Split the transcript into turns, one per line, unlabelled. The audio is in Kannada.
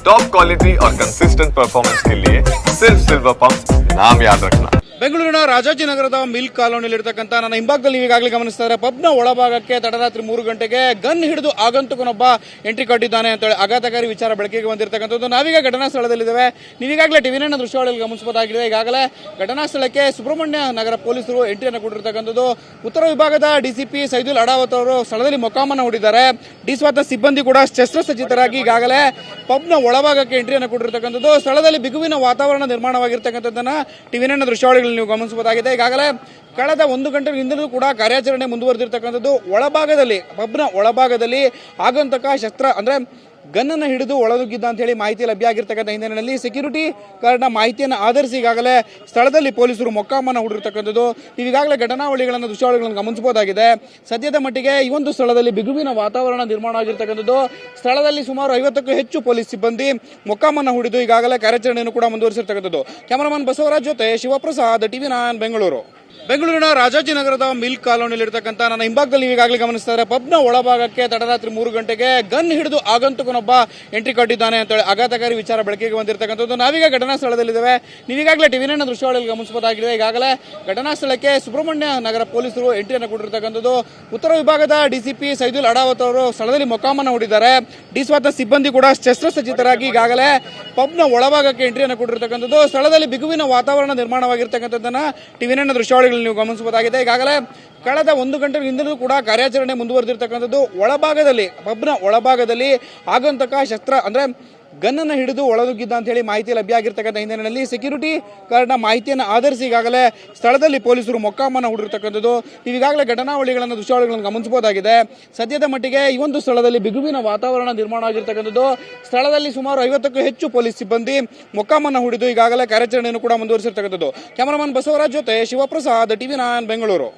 टॉप क्वालिटी और कंसिस्टेंट परफॉर्मेंस के लिए सिर्फ सिल्वर पंप नाम याद रखना
ಬೆಂಗಳೂರಿನ ರಾಜಾಜಿನಗರದ ಮಿಲ್ಕ್ ಕಾಲೋನಿಯಲ್ಲಿರ್ತಕ್ಕಂಥ ನನ್ನ ಹಿಂಭಾಗದಲ್ಲಿ ನೀವು ಈಗಾಗಲೇ ಗಮನಿಸ್ತಾರೆ ಪಬ್ನ ಒಳಭಾಗಕ್ಕೆ ತಡರಾತ್ರಿ ಮೂರು ಗಂಟೆಗೆ ಗನ್ ಹಿಡಿದು ಆಗಂತುಕನೊಬ್ಬ ಎಂಟ್ರಿ ಕೊಟ್ಟಿದ್ದಾನೆ ಅಂತೇಳಿ ಆಘಾತಕಾರಿ ವಿಚಾರ ಬೆಳಕಿಗೆ ಬಂದಿರತಕ್ಕಂಥದ್ದು ನಾವೀಗ ಘಟನಾ ಸ್ಥಳದಲ್ಲಿದ್ದೇವೆ ನೀವೀಗಾಗಲೇ ಟಿವಿ ನೈನ್ ದೃಶ್ಯಾವಳಿಯಲ್ಲಿ ಗಮನಿಸಬಹುದಾಗಿದೆ ಈಗಾಗಲೇ ಘಟನಾ ಸ್ಥಳಕ್ಕೆ ಸುಬ್ರಹ್ಮಣ್ಯ ನಗರ ಪೊಲೀಸರು ಎಂಟ್ರಿಯನ್ನು ಕೊಟ್ಟಿರ್ತಕ್ಕಂಥದ್ದು ಉತ್ತರ ವಿಭಾಗದ ಡಿಸಿಪಿ ಸೈದುಲ್ ಅಡಾವತ್ ಅವರು ಸ್ಥಳದಲ್ಲಿ ಮೊಕ್ಕಾಮನ್ನು ಹೂಡಿದ್ದಾರೆ ಡಿಸ್ವಾತ ಸಿಬ್ಬಂದಿ ಕೂಡ ಶಸ್ತ್ರಸಜ್ಜಿತರಾಗಿ ಈಗಾಗಲೇ ಪಬ್ನ ಒಳಭಾಗಕ್ಕೆ ಎಂಟ್ರಿಯನ್ನು ಕೊಟ್ಟಿರ್ತಕ್ಕಂಥದ್ದು. ಸ್ಥಳದಲ್ಲಿ ಬಿಗುವಿನ ವಾತಾವರಣ ನಿರ್ಮಾಣವಾಗಿರ್ತಕ್ಕಂಥದ್ದನ್ನು ಟಿವಿನ ದೃಶ್ಯಾವಳಿಗಳಲ್ಲಿ ನೀವು ಗಮನಿಸಬಹುದಾಗಿದೆ. ಈಗಾಗಲೇ ಕಳೆದ ಒಂದು ಗಂಟೆಯಿಂದಲೂ ಕೂಡ ಕಾರ್ಯಾಚರಣೆ ಮುಂದುವರೆದಿರ್ತಕ್ಕಂಥದ್ದು. ಒಳಭಾಗದಲ್ಲಿ, ಪಬ್ನ ಒಳಭಾಗದಲ್ಲಿ ಆಗಂತಕ ಶಸ್ತ್ರ ಅಂದ್ರೆ ಗನ್ನನ್ನು ಹಿಡಿದು ಒಳನುಗ್ಗಿದ್ದ ಅಂತ ಹೇಳಿ ಮಾಹಿತಿ ಲಭ್ಯ ಆಗಿರ್ತಕ್ಕಂಥ ಹಿನ್ನೆಲೆಯಲ್ಲಿ ಸೆಕ್ಯೂರಿಟಿ ಕಾರ್ಡ್ನ ಮಾಹಿತಿಯನ್ನು ಆಧರಿಸಿ ಈಗಾಗಲೇ ಸ್ಥಳದಲ್ಲಿ ಪೊಲೀಸರು ಮೊಕ್ಕಾಮನ್ನು ಹೂಡಿರ್ತಕ್ಕಂಥದ್ದು ಈಗಾಗಲೇ ಘಟನಾವಳಿಗಳನ್ನು, ದೃಶ್ಯಾವಳಿಗಳನ್ನು ಗಮನಿಸಬಹುದಾಗಿದೆ. ಸದ್ಯದ ಮಟ್ಟಿಗೆ ಈ ಒಂದು ಸ್ಥಳದಲ್ಲಿ ಬಿಗುವಿನ ವಾತಾವರಣ ನಿರ್ಮಾಣ ಆಗಿರ್ತಕ್ಕಂಥದ್ದು. ಸ್ಥಳದಲ್ಲಿ ಸುಮಾರು ಐವತ್ತಕ್ಕೂ ಹೆಚ್ಚು ಪೊಲೀಸ್ ಸಿಬ್ಬಂದಿ ಮೊಕ್ಕಾಮನ್ನು ಹೂಡಿದ್ದು ಈಗಾಗಲೇ ಕಾರ್ಯಾಚರಣೆಯನ್ನು ಕೂಡ ಮುಂದುವರಿಸಿರ್ತಕ್ಕಂಥದ್ದು. ಕ್ಯಾಮರಾಮನ್ ಬಸವರಾಜ್ ಜೊತೆ ಶಿವಪ್ರಸಾದ್, ಟಿವಿ ನಾಯನ್ ಬೆಂಗಳೂರು. ಬೆಂಗಳೂರಿನ ರಾಜಾಜಿನಗರದ ಮಿಲ್ಕ್ ಕಾಲೋನಿಯಲ್ಲಿರ್ತಕ್ಕಂಥ ನನ್ನ ಹಿಂಭಾಗದಲ್ಲಿ ಈಗಾಗಲೇ ಈಗಾಗಲೇ ಗಮನಿಸ್ತಾರೆ ಪಬ್ನ ಒಳಭಾಗಕ್ಕೆ ತಡರಾತ್ರಿ ಮೂರು ಗಂಟೆಗೆ ಗನ್ ಹಿಡಿದು ಆಗಂತುಕನೊಬ್ಬ ಎಂಟ್ರಿ ಕೊಟ್ಟಿದ್ದಾನೆ ಅಂತೇಳಿ ಆಘಾತಕಾರಿ ವಿಚಾರ ಬೆಳಕಿಗೆ ಬಂದಿರತಕ್ಕಂಥದ್ದು. ನಾವೀಗ ಘಟನಾ ಸ್ಥಳದಲ್ಲಿದ್ದೇವೆ. ನೀವೀಗಾಗಲೇ ಟಿವಿ ನೈನ್ ದೃಶ್ಯಾವಳಿಯಲ್ಲಿ ಗಮನಿಸಬಹುದಾಗಿದೆ. ಈಗಾಗಲೇ ಘಟನಾ ಸ್ಥಳಕ್ಕೆ ಸುಬ್ರಹ್ಮಣ್ಯ ನಗರ ಪೊಲೀಸರು ಎಂಟ್ರಿಯನ್ನು ಕೊಟ್ಟಿರ್ತಕ್ಕಂಥದ್ದು. ಉತ್ತರ ವಿಭಾಗದ ಡಿಸಿಪಿ ಸೈದುಲ್ ಅಡಾವತ್ ಅವರು ಸ್ಥಳದಲ್ಲಿ ಮೊಕ್ಕಾಮನ್ನು ಹೂಡಿದ್ದಾರೆ ಡಿಸ್ವಾತ ಸಿಬ್ಬಂದಿ ಕೂಡ ಶಸ್ತ್ರಸಜ್ಜಿತರಾಗಿ ಈಗಾಗಲೇ ಪಬ್ನ ಒಳಭಾಗಕ್ಕೆ ಎಂಟ್ರಿಯನ್ನು ಕೊಟ್ಟಿರ್ತಕ್ಕಂಥದ್ದು. ಸ್ಥಳದಲ್ಲಿ ಬಿಗುವಿನ ವಾತಾವರಣ ನಿರ್ಮಾಣವಾಗಿರ್ತಕ್ಕಂಥದ್ದನ್ನ ಟಿವಿ ನೈನ್ ದೃಶ್ಯಾವಳಿಗಳಲ್ಲಿ ನೀವು ಗಮನಿಸಬಹುದಾಗಿದೆ. ಈಗಾಗಲೇ ಕಳೆದ ಒಂದು ಗಂಟೆಯಿಂದಲೂ ಕೂಡ ಕಾರ್ಯಾಚರಣೆ ಮುಂದುವರೆದಿರ್ತಕ್ಕಂಥದ್ದು. ಒಳಭಾಗದಲ್ಲಿ, ಪಬ್ನ ಒಳಭಾಗದಲ್ಲಿ ಆಗಂತಕ ಶಸ್ತ್ರ, ಅಂದ್ರೆ ಗನ್ನನ್ನು ಹಿಡಿದು ಒಳನುಗ್ಗಿದ್ದ ಅಂತ ಹೇಳಿ ಮಾಹಿತಿ ಲಭ್ಯ ಆಗಿರ್ತಕ್ಕಂಥ ಹಿನ್ನೆಲೆಯಲ್ಲಿ ಸೆಕ್ಯೂರಿಟಿ ಕಾರ್ಡ್ನ ಮಾಹಿತಿಯನ್ನು ಆಧರಿಸಿ ಈಗಾಗಲೇ ಸ್ಥಳದಲ್ಲಿ ಪೊಲೀಸರು ಮೊಕ್ಕಾಮನ್ನು ಹೂಡಿರ್ತಕ್ಕಂಥದ್ದು ಈಗಾಗಲೇ ಘಟನಾವಳಿಗಳನ್ನು, ದೃಶ್ಯಾವಳಿಗಳನ್ನು ಗಮನಿಸಬಹುದಾಗಿದೆ. ಸದ್ಯದ ಮಟ್ಟಿಗೆ ಈ ಒಂದು ಸ್ಥಳದಲ್ಲಿ ಬಿಗುವಿನ ವಾತಾವರಣ ನಿರ್ಮಾಣ ಆಗಿರ್ತಕ್ಕಂಥದ್ದು. ಸ್ಥಳದಲ್ಲಿ ಸುಮಾರು ಐವತ್ತಕ್ಕೂ ಹೆಚ್ಚು ಪೊಲೀಸ್ ಸಿಬ್ಬಂದಿ ಮೊಕ್ಕಾಮನ್ನು ಹೂಡಿದ್ದು ಈಗಾಗಲೇ ಕಾರ್ಯಾಚರಣೆಯನ್ನು ಕೂಡ ಮುಂದುವರಿಸಿರ್ತಕ್ಕಂಥದ್ದು. ಕ್ಯಾಮರಾಮನ್ ಬಸವರಾಜ್ ಜೊತೆ ಶಿವಪ್ರಸಾದ್, ಟಿವಿ ನಾನ್, ಬೆಂಗಳೂರು.